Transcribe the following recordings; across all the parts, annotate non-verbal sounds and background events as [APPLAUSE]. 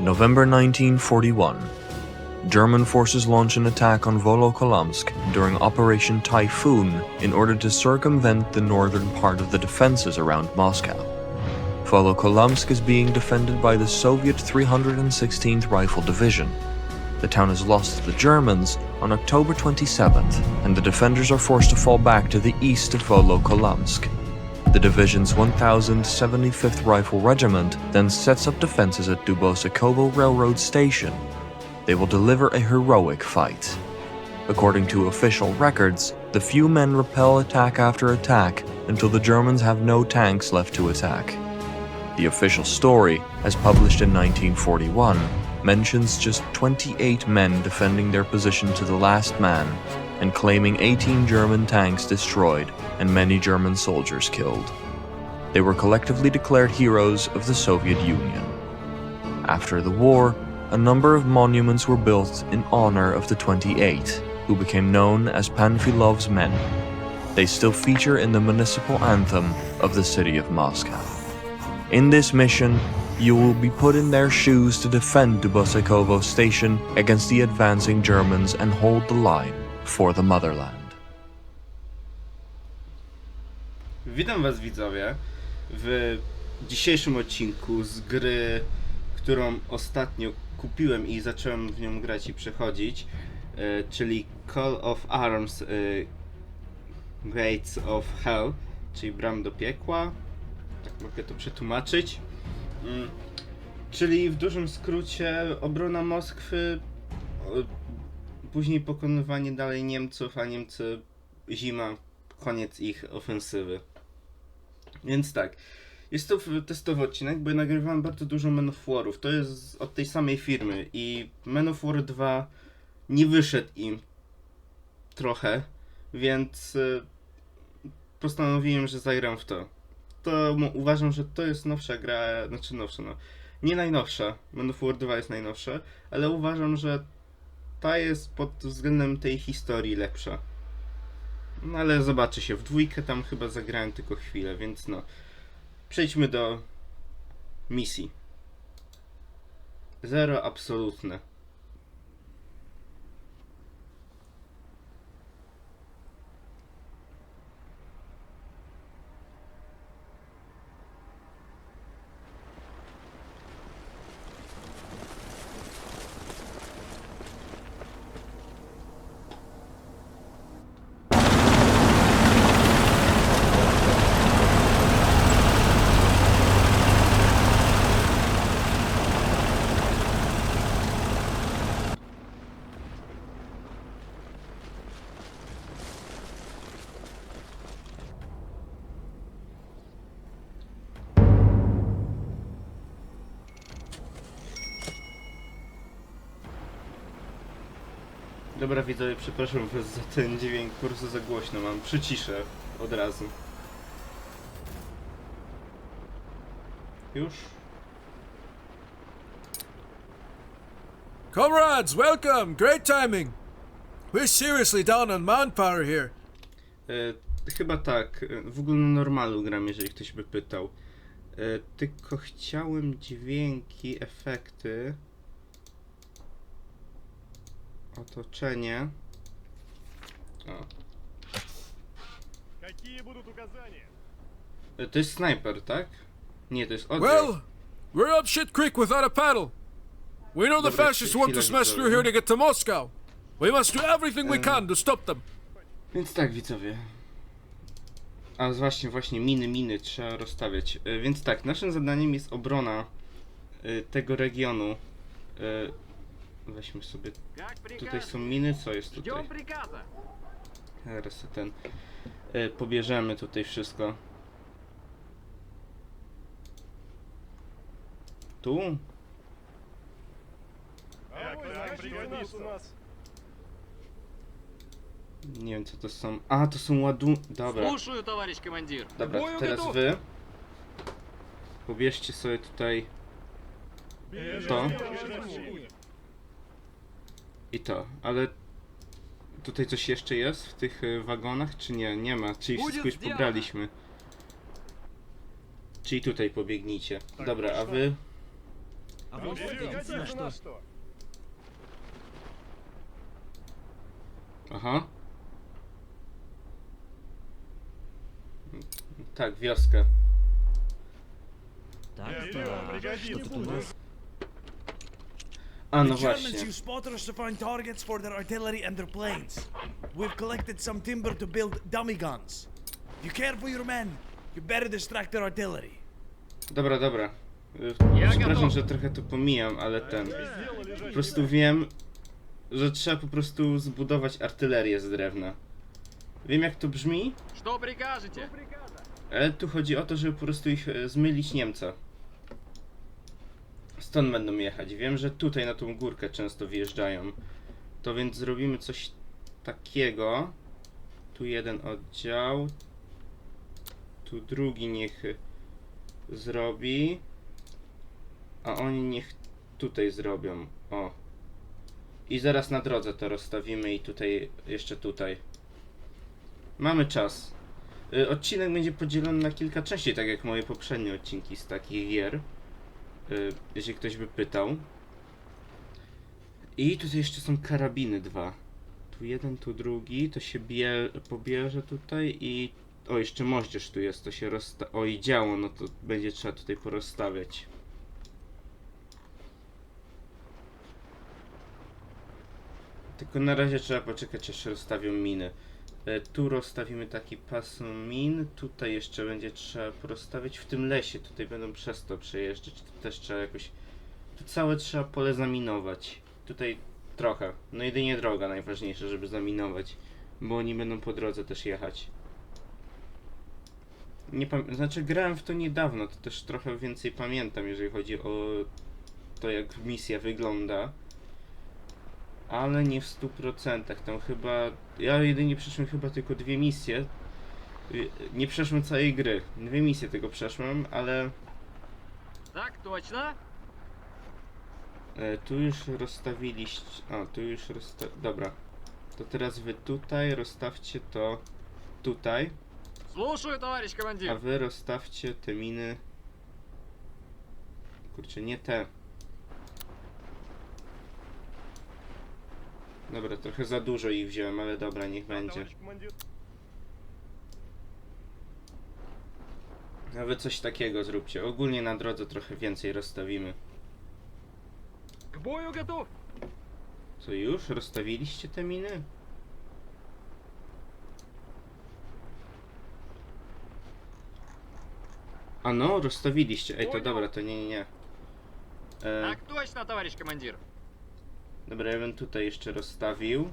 November 1941. German forces launch an attack on Volokolamsk during Operation Typhoon in order to circumvent the northern part of the defenses around Moscow. Volokolamsk is being defended by the Soviet 316th Rifle Division. The town is lost to the Germans on October 27th, and the defenders are forced to fall back to the east of Volokolamsk. The division's 1075th Rifle Regiment then sets up defenses at Dubosikovo Railroad Station. They will deliver a heroic fight. According to official records, the few men repel attack after attack until the Germans have no tanks left to attack. The official story, as published in 1941, mentions just 28 men defending their position to the last man and claiming 18 German tanks destroyed and many German soldiers killed. They were collectively declared heroes of the Soviet Union. After the war, a number of monuments were built in honor of the 28, who became known as Panfilov's men. They still feature in the municipal anthem of the city of Moscow. In this mission, you will be put in their shoes to defend Dubosikovo station against the advancing Germans and hold the line for the motherland. Witam Was widzowie w dzisiejszym odcinku z gry, którą ostatnio kupiłem i zacząłem w nią grać i przechodzić, e, czyli Call of Arms e, Gates of Hell, czyli Bram do piekła, tak mogę to przetłumaczyć. Mm, Czyli w dużym skrócie obrona Moskwy, później pokonywanie dalej Niemców, a Niemcy zima, koniec ich ofensywy. Więc tak, jest to testowy odcinek, bo ja nagrywam bardzo dużo Warów. To jest od tej samej firmy i War 2 nie wyszedł im trochę, więc y, postanowiłem, że zagram w to. To uważam, że to jest nowsza gra, znaczy nowsza, no. Nie najnowsza, War 2 jest najnowsza, ale uważam, że ta jest pod względem tej historii lepsza. No ale zobaczy się, w dwójkę tam chyba zagrałem tylko chwilę, więc no. Przejdźmy do misji. Zero absolutne. Dobra widzowie, przepraszam za ten dźwięk, po prostu za głośno mam. Przyciszę od razu. Już? Comrades, welcome! Great timing! We're seriously down on manpower here. E, chyba tak. E, W ogóle na normalu gram, jeżeli ktoś by pytał. E, tylko chciałem dźwięki, efekty otoczenie. O. Yy, to jest snajper, tak? Nie, to jest oddział. Well, we're up shit creek without a paddle. We know the Dobra, fascists want to smash through here to get to Moscow. We must do everything we can to stop them. Więc tak, widzowie. A właśnie, właśnie, miny, miny trzeba rozstawiać. Yy, więc tak, naszym zadaniem jest obrona yy, tego regionu. Weźmy sobie. Как Tutaj приказ? są miny, co jest tutaj? Ждем приказа. Teraz sobie ten. e, Pobierzemy tutaj wszystko. Tu? Огонь защитит нас. Nie wiem co to są. A, to są ładunki. Dobra. Слушаю, товарищ командир. Dobra, to teraz wy. Pobierzcie sobie tutaj to i to, ale tutaj coś jeszcze jest w tych y, wagonach, czy nie? Nie ma, czyli wszystko już zdjęte. pobraliśmy. Czyli tutaj pobiegnijcie. Dobra, a wy А вот Берег годится на годится что. на что. Aha. Tak, wioska. Так, Берег это... пригодится. Что тут у нас? A no właśnie. Germans use spotters to find targets for their artillery and their planes. We've collected some timber to build dummy guns. If you care for your men, you better distract their artillery. Dobra, dobra. Przepraszam, że trochę to pomijam, ale ten. Po prostu wiem, że trzeba po prostu zbudować artylerię z drewna. Wiem jak to brzmi. Ale tu chodzi o to, żeby po prostu ich e, zmylić Niemca. Stąd będą jechać. Wiem, że tutaj na tą górkę często wjeżdżają. To więc zrobimy coś takiego. Tu jeden oddział. Tu drugi niech zrobi. A oni niech tutaj zrobią. O. I zaraz na drodze to rozstawimy i tutaj, jeszcze tutaj. Mamy czas. Y, Odcinek będzie podzielony na kilka części, tak jak moje poprzednie odcinki z takich gier. Y, Jeśli ktoś by pytał. I tutaj jeszcze są karabiny dwa. Tu jeden, tu drugi. To się bie, pobierze tutaj i... O, jeszcze moździerz tu jest, to się rozsta... O, i działo, no to będzie trzeba tutaj porozstawiać. Tylko na razie trzeba poczekać, aż rozstawią miny. E, Tu rozstawimy taki pas min, tutaj jeszcze będzie trzeba porozstawiać. W tym lesie, tutaj będą przez to przejeżdżać, tu też trzeba jakoś, tu całe trzeba pole zaminować, tutaj trochę, no jedynie droga najważniejsza, żeby zaminować, bo oni będą po drodze też jechać. Nie znaczy grałem w to niedawno, to też trochę więcej pamiętam, jeżeli chodzi o to jak misja wygląda ale nie w 100%. Tam chyba. Ja jedynie przeszłem chyba tylko dwie misje. Y, Nie przeszłem całej gry. Dwie misje tylko przeszłem, ale Так точно. e, tu już rozstawiliście. A, tu już rozsta... Dobra. To teraz wy tutaj rozstawcie to tutaj, Слушаю, товарищ a командир. wy rozstawcie te miny. Kurczę, nie te. Dobra, trochę za dużo ich wziąłem, ale dobra, niech będzie. Товарищ командир. A wy coś takiego zróbcie. Ogólnie na drodze trochę więcej rozstawimy. К бою готов. Co już? Rozstawiliście te miny? A no, rozstawiliście. Ej, to Poнял. dobra, to nie, nie, nie. E, Так точно, товарищ командир. dobra, ja bym tutaj jeszcze rozstawił.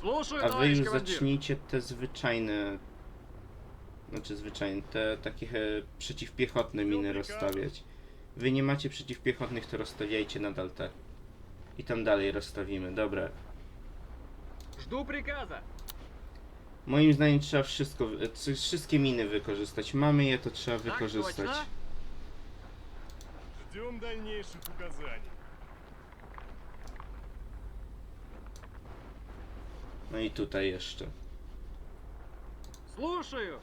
Слушаю, A wy товарищ już командир. zacznijcie te zwyczajne... Znaczy zwyczajne, te takie e, przeciwpiechotne miny rozstawiać. Wy nie macie przeciwpiechotnych, to rozstawiajcie nadal te. I tam dalej rozstawimy, dobra. Жду приказа. Moim zdaniem trzeba wszystko, e, c- wszystkie miny wykorzystać. Mamy je, to trzeba Так wykorzystać. точно. Ждем дальнейших указаний. No i tutaj jeszcze. Слушаю.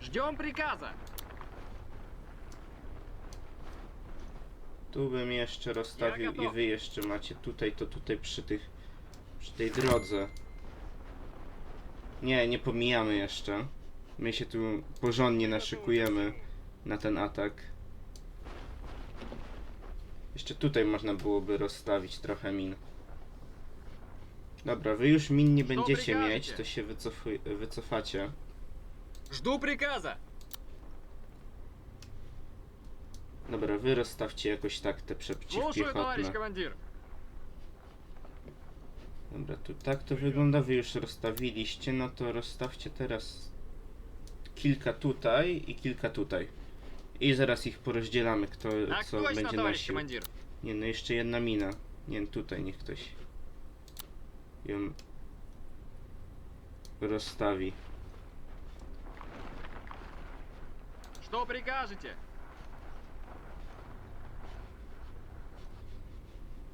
Ждем приказа. Tu bym jeszcze rozstawił Ja i gotow. wy jeszcze macie tutaj, to tutaj przy tych, przy tej drodze. Nie, nie pomijamy jeszcze. My się tu porządnie naszykujemy na ten atak. Jeszcze tutaj można byłoby rozstawić trochę min. Dobra, wy już min nie Co będziecie prikażecie? mieć, to się wycofuj, wycofacie. Жду приказа. Dobra, wy rozstawcie jakoś tak te Слушаю, товарищ przeciwpiechotne. командир. Dobra, tu tak to wygląda, wy już rozstawiliście, no to rozstawcie teraz kilka tutaj i kilka tutaj. I zaraz ich porozdzielamy, kto Так co точно, będzie товарищ nosił. командир. Nie, no jeszcze jedna mina. Nie, tutaj niech ktoś ją rozstawi. Что прикажете?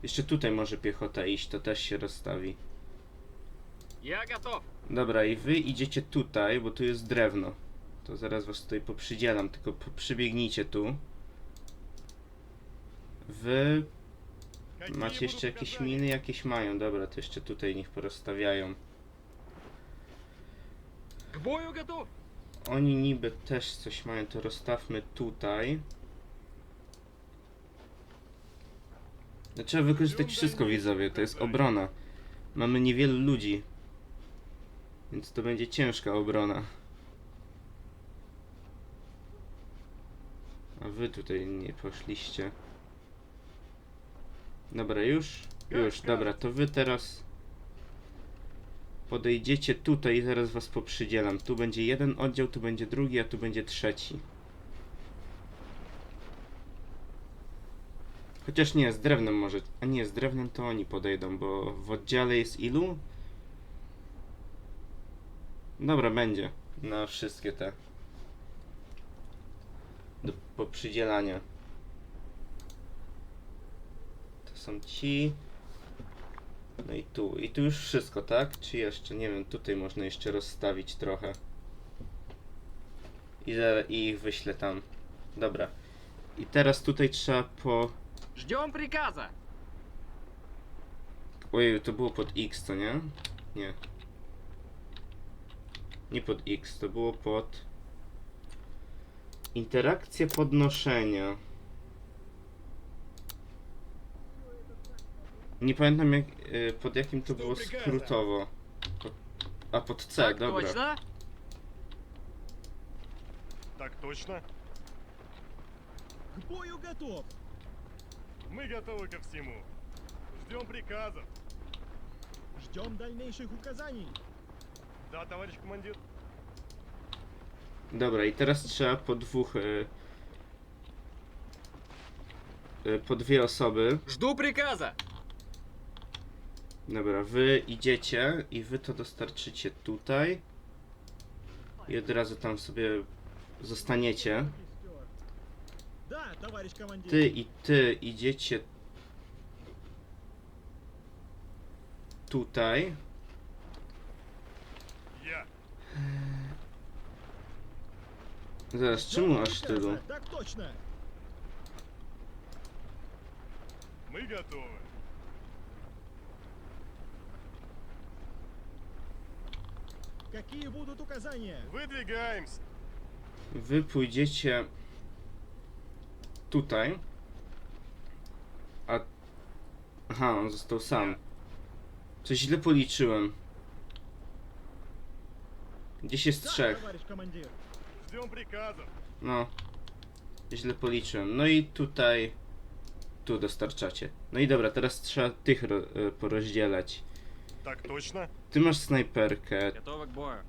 Jeszcze tutaj może piechota iść, to też się rozstawi. Я готов. Dobra, i wy idziecie tutaj, bo tu jest drewno. To zaraz was tutaj poprzydzielam, tylko po- przybiegnijcie tu. Wy Какие macie jeszcze будут jakieś указания? miny? Jakieś mają. Dobra, to jeszcze tutaj niech porozstawiają. К бою готов! Oni niby też coś mają, to rozstawmy tutaj. No, trzeba wykorzystać wszystko widzowie, to jest obrona. Mamy niewielu ludzi. Więc to będzie ciężka obrona. A wy tutaj nie poszliście. Dobra, już? Już, dobra, to wy teraz podejdziecie tutaj i zaraz was poprzydzielam. Tu będzie jeden oddział, tu będzie drugi, a tu będzie trzeci. Chociaż nie, z drewnem może. A nie, z drewnem to oni podejdą, bo w oddziale jest ilu? Dobra, będzie. Na wszystkie te. Do poprzydzielania. To są ci. No i tu. I tu już wszystko, tak? Czy jeszcze? Nie wiem, tutaj można jeszcze rozstawić trochę. I, za- i ich wyślę tam. Dobra. I teraz tutaj trzeba po... Ждем приказа! Ojej, to było pod X, co nie? Nie. Nie pod X, to było pod... Interakcje podnoszenia. Nie pamiętam jak, y, pod jakim to było skrótowo. Pod, a pod C, так dobra. точно? Так точно. К бою готов! Мы готовы ко всему. Ждем приказов. Ждем дальнейших указаний. Да, товарищ командир. Dobra, i teraz trzeba po dwóch. Y, y, po dwie osoby. Жду приказа! Dobra, wy idziecie i wy to dostarczycie tutaj. I od razu tam sobie zostaniecie. Ty i ty idziecie tutaj. Zaraz, czemu aż tylu? My gotowe. Какие будут указания? Выдвигаемся. Wy pójdziecie tutaj. A. Aha, on został sam. Coś źle policzyłem. Gdzieś jest Да, trzech. товарищ командир. Ждем приказов. No. Źle policzyłem. No i tutaj. Tu dostarczacie. No i dobra, teraz trzeba tych ro- e, porozdzielać. Так точно. Ty masz snajperkę. Готово к бою.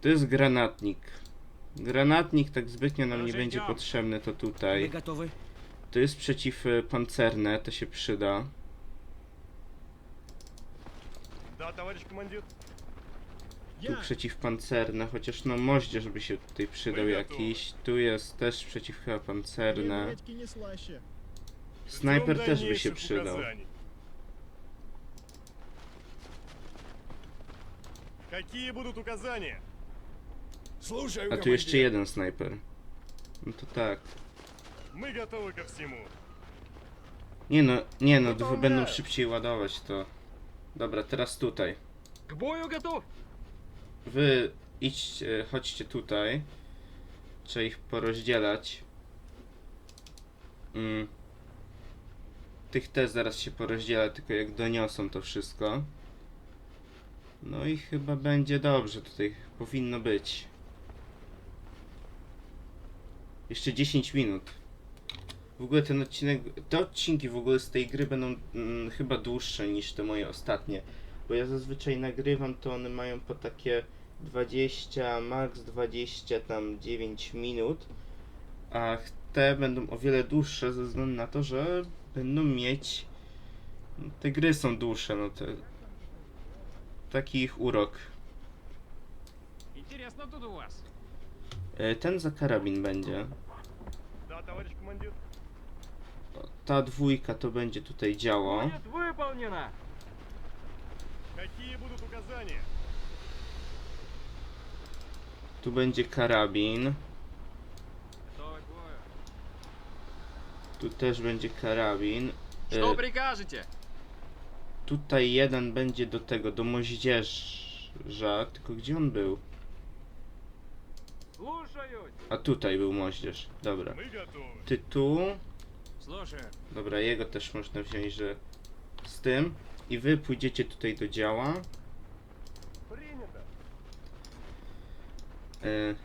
To jest granatnik. Granatnik tak zbytnio nam nie Proszę będzie dział. potrzebny, to tutaj. готовы. To jest przeciwpancerne, to się przyda. Да, tоварищ командир. Tu Я. przeciwpancerne, chociaż no moździerz by się tutaj przydał Oj, jakiś. Tu jest też Две przeciwpancerne. редьки не слаще. Snajper Ждем też by się дальнейших przydał. указаний. Какие будут указания? Слушаю, A tu jeszcze jeden snajper. No to tak. Мы готовы ко всему. Nie no, nie no, No to dwa będą nie. szybciej ładować to. Dobra, teraz tutaj. К бою готов! Wy idźcie, chodźcie tutaj. Trzeba ich porozdzielać. Mm. Tych też zaraz się porozdziela, tylko jak doniosą to wszystko. No i chyba będzie dobrze, tutaj powinno być. Jeszcze 10 minut. W ogóle ten odcinek, te odcinki w ogóle z tej gry będą mm, chyba dłuższe niż te moje ostatnie. Bo ja zazwyczaj nagrywam, to one mają po takie 20, max 20, tam 9 minut. A te będą o wiele dłuższe ze względu na to, że będą mieć. Te gry są dłuższe, no to Taki ich urok. Интересно тут у вас. E, Ten za karabin będzie. Да, товарищ командир. Ta dwójka to będzie tutaj działo. Будет выполнено! Какие будут указания? Tu będzie karabin. Готовы к бою. Tu też będzie karabin. Что E, прикажете? Tutaj jeden będzie do tego, do moździerza. Tylko gdzie on był? A tutaj był moździerz. Dobra. Ty tu. Dobra, jego też można wziąć, że z tym. I wy pójdziecie tutaj do działa. E,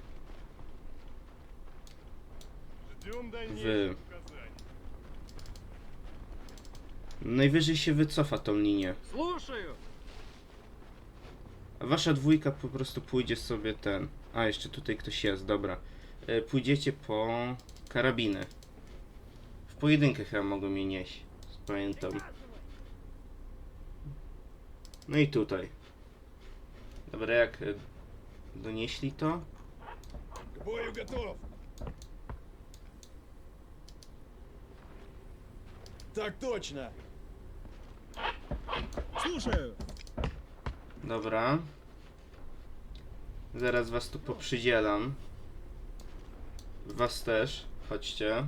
wy. najwyżej się wycofa tą linię. Слушаю. A wasza dwójka po prostu pójdzie sobie ten. A, jeszcze tutaj ktoś jest, dobra. E, pójdziecie po karabiny. W pojedynkę chyba mogą je nieść. Pamiętam. No i tutaj. Dobra, jak e, donieśli to? К бою готов! Так точно! Służę! Dobra. Zaraz was tu poprzydzielam. Was też. Chodźcie.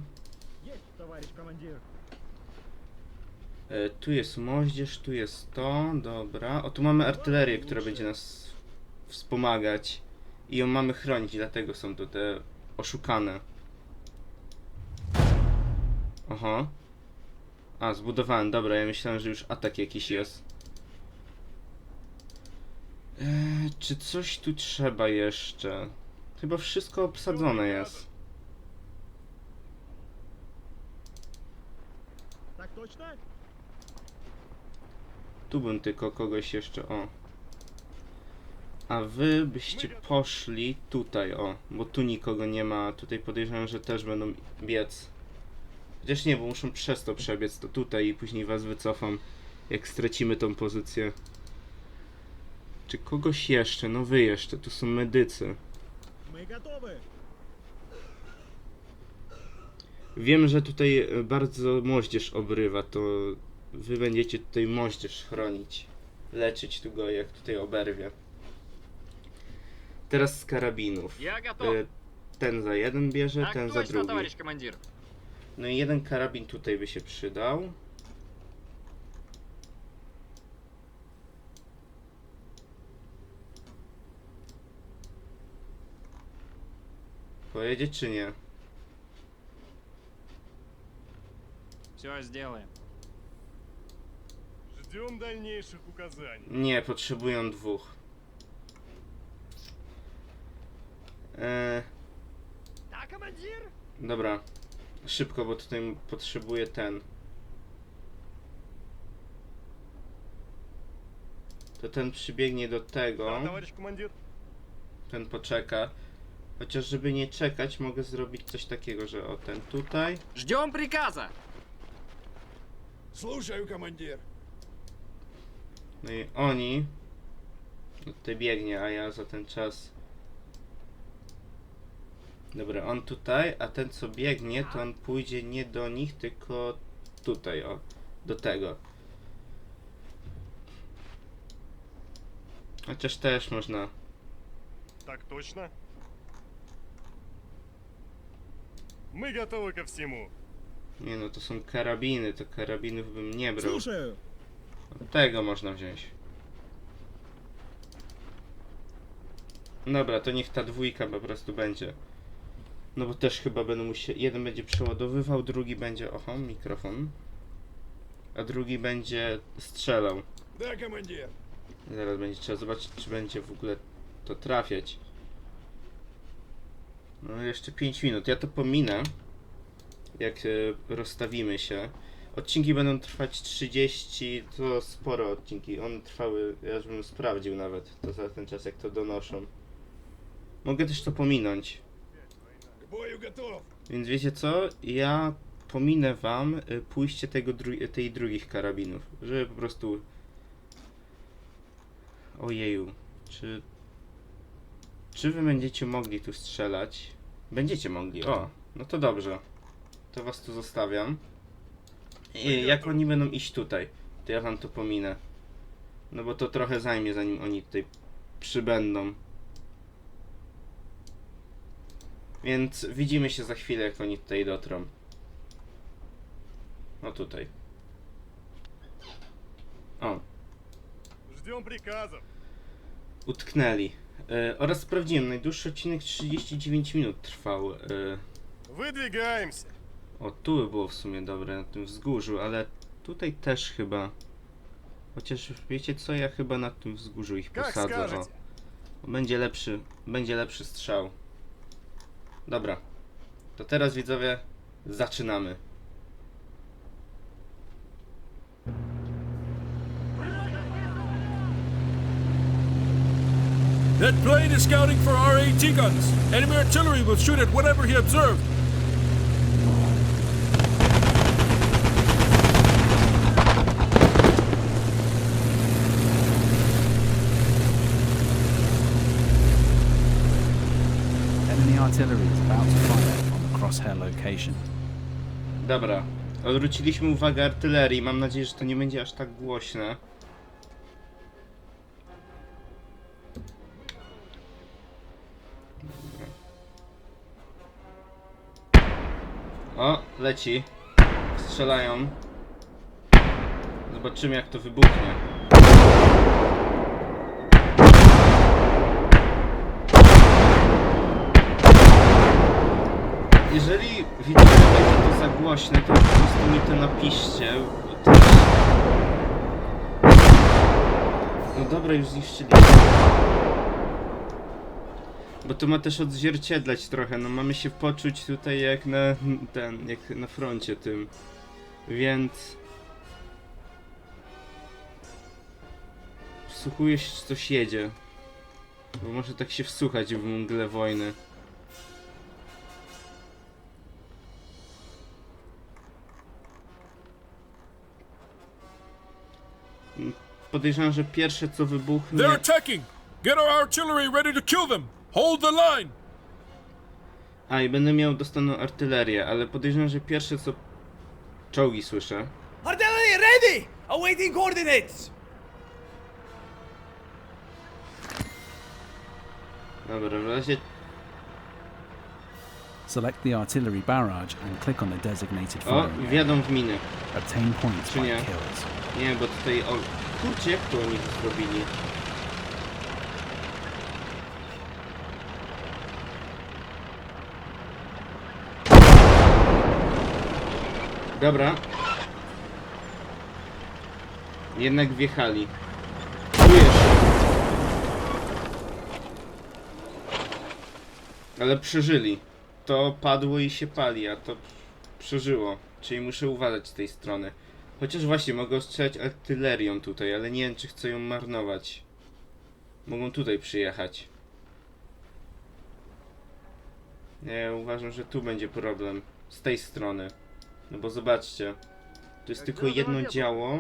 E, tu jest moździerz, tu jest to. Dobra. O, tu mamy artylerię, która będzie nas wspomagać. I ją mamy chronić, dlatego są tu te oszukane. Aha. A, zbudowałem, dobra, ja myślałem, że już atak jakiś jest. Eee, czy coś tu trzeba jeszcze? Chyba wszystko obsadzone jest. Tu bym tylko kogoś jeszcze, o. A wy byście poszli tutaj, o. Bo tu nikogo nie ma, tutaj podejrzewam, że też będą biec. Chociaż nie, bo muszą przez to przebiec to tutaj i później was wycofam, jak stracimy tą pozycję. Czy kogoś jeszcze? No wy jeszcze, tu są medycy. Wiem, że tutaj e, bardzo moździerz obrywa, to wy będziecie tutaj moździerz chronić. Leczyć tu go, jak tutaj oberwie. Teraz z karabinów. E, ten za jeden bierze, ten za drugi. товарищ командир. No i jeden karabin tutaj by się przydał. Pojedzie czy nie? Все сделаем. Ждем дальнейших указаний. Nie, potrzebują dwóch. Eee, Да, командир! dobra. Szybko, bo tutaj potrzebuję ten. To ten przybiegnie do tego. Да, товарищ командир. ten poczeka. Chociaż żeby nie czekać, mogę zrobić coś takiego, że o ten tutaj. Ждем приказа. Слушаю, командир! No i oni. No tutaj biegnie, a ja za ten czas. Dobra, on tutaj, a ten co biegnie, to on pójdzie nie do nich, tylko tutaj, o. Do tego. Chociaż też można. Так точно. Мы готовы ко всему. Nie no, to są karabiny, to karabinów bym nie brał. Слушаю. Tego można wziąć. Dobra, to niech ta dwójka po prostu będzie. No bo też chyba będą musieli. Jeden będzie przeładowywał, drugi będzie. Oho, mikrofon. A drugi będzie strzelał. Zaraz będzie trzeba zobaczyć, czy będzie w ogóle to trafiać. No jeszcze 5 minut. Ja to pominę. Jak e, rozstawimy się. Odcinki będą trwać 30, to sporo odcinki. One trwały, ja już bym sprawdził nawet to za ten czas, jak to donoszą. Mogę też to pominąć. Więc wiecie co? Ja pominę wam y, pójście tego dru tej drugich karabinów, żeby po prostu... Ojeju, czy... Czy wy będziecie mogli tu strzelać? Będziecie mogli, o, no to dobrze. To was tu zostawiam. I jak oni będą iść tutaj, to ja wam to pominę. No bo to trochę zajmie, zanim oni tutaj przybędą. Więc widzimy się za chwilę, jak oni tutaj dotrą. No tutaj. O. Utknęli. E, oraz sprawdziłem, najdłuższy odcinek 39 minut trwał. E, się. o, tu by było w sumie dobre, na tym wzgórzu, ale tutaj też chyba. Chociaż wiecie co, ja chyba na tym wzgórzu ich posadzę. O. skażecie. Będzie lepszy, będzie lepszy strzał. Dobra. To teraz widzowie zaczynamy. That plane is scouting for our AT guns. Enemy artillery will shoot at whatever he observed. Artillery is about to fire from the crosshair location. Dobra. Odwróciliśmy uwagę artylerii. Mam nadzieję, że to nie będzie aż tak głośne. O, leci. Strzelają. Zobaczymy jak to wybuchnie. Jeżeli widzicie, że to za głośne, to po prostu mi to napiszcie. to- No dobra, już zniszczyliśmy. Bo to ma też odzwierciedlać trochę, no mamy się poczuć tutaj jak na ten, jak na froncie tym. Więc... Wsłuchuję się, czy coś jedzie. Bo może tak się wsłuchać w mgle wojny. Podejrzewam, że pierwsze co wybuchnie... They're attacking. Get our artillery ready to kill them. Hold the line. A i będę miał dostaną artylerię, ale podejrzewam, że pierwsze co... Czołgi słyszę. Artillery ready! Awaiting coordinates! Dobra, w razie... Select the artillery barrage and click on the designated O, firing area. wjadą w miny. Obtain points Czy by nie? kills. Nie, bo tutaj... O, kurczę, jak to oni to zrobili? Dobra. Jednak wjechali. Tu jeszcze. Ale przeżyli. To padło i się pali, a to przeżyło. Czyli muszę uważać z tej strony. Chociaż właśnie mogą strzelać artylerią tutaj, ale nie wiem czy chcę ją marnować. Mogą tutaj przyjechać. Nie, uważam, że tu będzie problem. Z tej strony. No bo zobaczcie. Tu jest tylko jedno działo.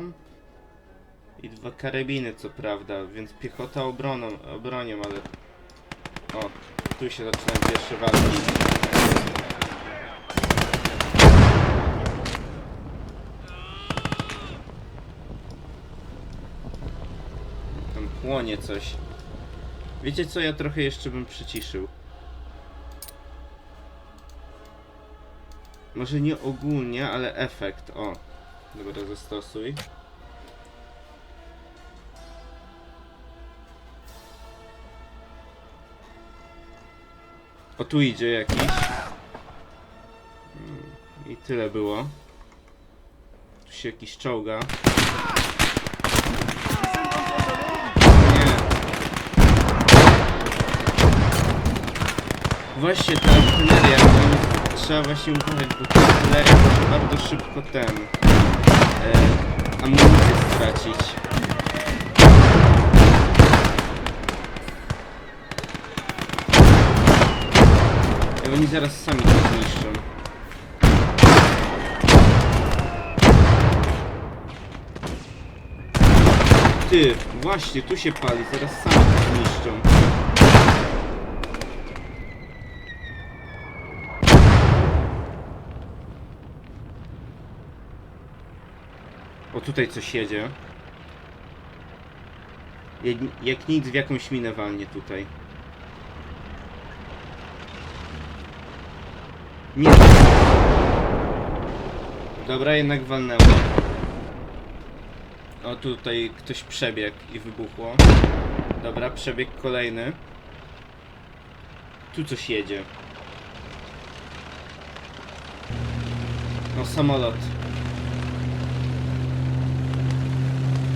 I dwa karabiny co prawda, więc piechota obroną, obronią, ale... O, tu się zaczynają pierwsze walki. Tam płonie coś. Wiecie co, ja trochę jeszcze bym przyciszył. Może nie ogólnie, ale efekt. O, dobra, zastosuj. O, tu idzie jakiś. Mm, I tyle było. Tu się jakiś czołga. Nie. Właśnie ta artyleria, to trzeba właśnie uważać, bo ta artyleria może bardzo szybko ten e, amunicję stracić. I oni zaraz sami to zniszczą. Ty, właśnie, tu się pali, zaraz sami to zniszczą. Tutaj coś jedzie. Jak, jak nic w jakąś minę walnie tutaj. Nie. Dobra, jednak walnęło. O, tutaj ktoś przebiegł i wybuchło. Dobra, przebieg kolejny. Tu coś jedzie. No, samolot.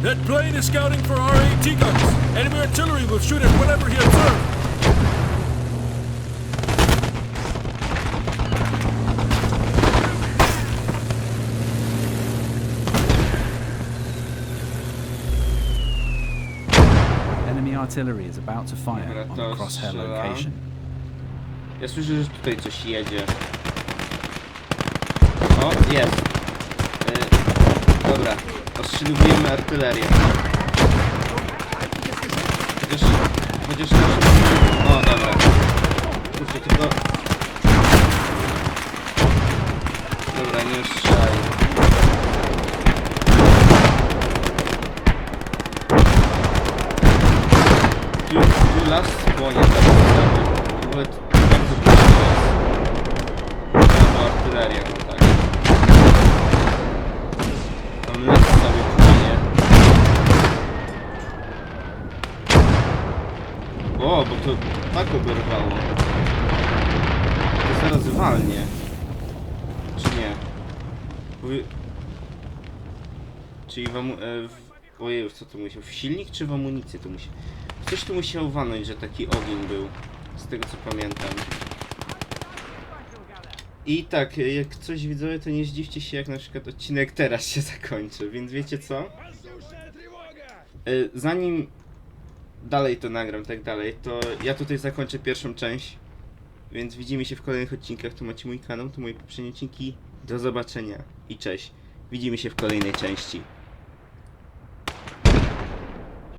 That plane is scouting for our AT guns. Enemy artillery will shoot at whatever he observes. Enemy artillery is about to fire Dobra, on to the crosshair strzela. location. Ja słyszę, że tutaj coś jedzie. O, jest. Y, dobra, ostrzeliwujemy artylerię. Chociaż, chociaż nasz... O, dobra. Kurczę, tylko... Dobra, nie strzelaj. Tu, tu las płonie tak naprawdę. To bardzo dużo jest. Albo artyleria, no tak. Tam las cały płonie. O, bo to tak oberwało. To zaraz walnie. Czy nie? Czyli w, amu... e, w... Ojej, co to musiał? W silnik czy w amunicję to musi? Coś tu musiał walnąć, że taki ogień był. Z tego co pamiętam. I tak, e, jak coś widzowie, to nie zdziwcie się, jak na przykład odcinek teraz się [LAUGHS] zakończy, więc wiecie co? E, Zanim dalej to nagram, tak dalej, to ja tutaj zakończę pierwszą część. Więc widzimy się w kolejnych odcinkach. Tu macie mój kanał, tu moje poprzednie odcinki. Do zobaczenia i cześć. Widzimy się w kolejnej części.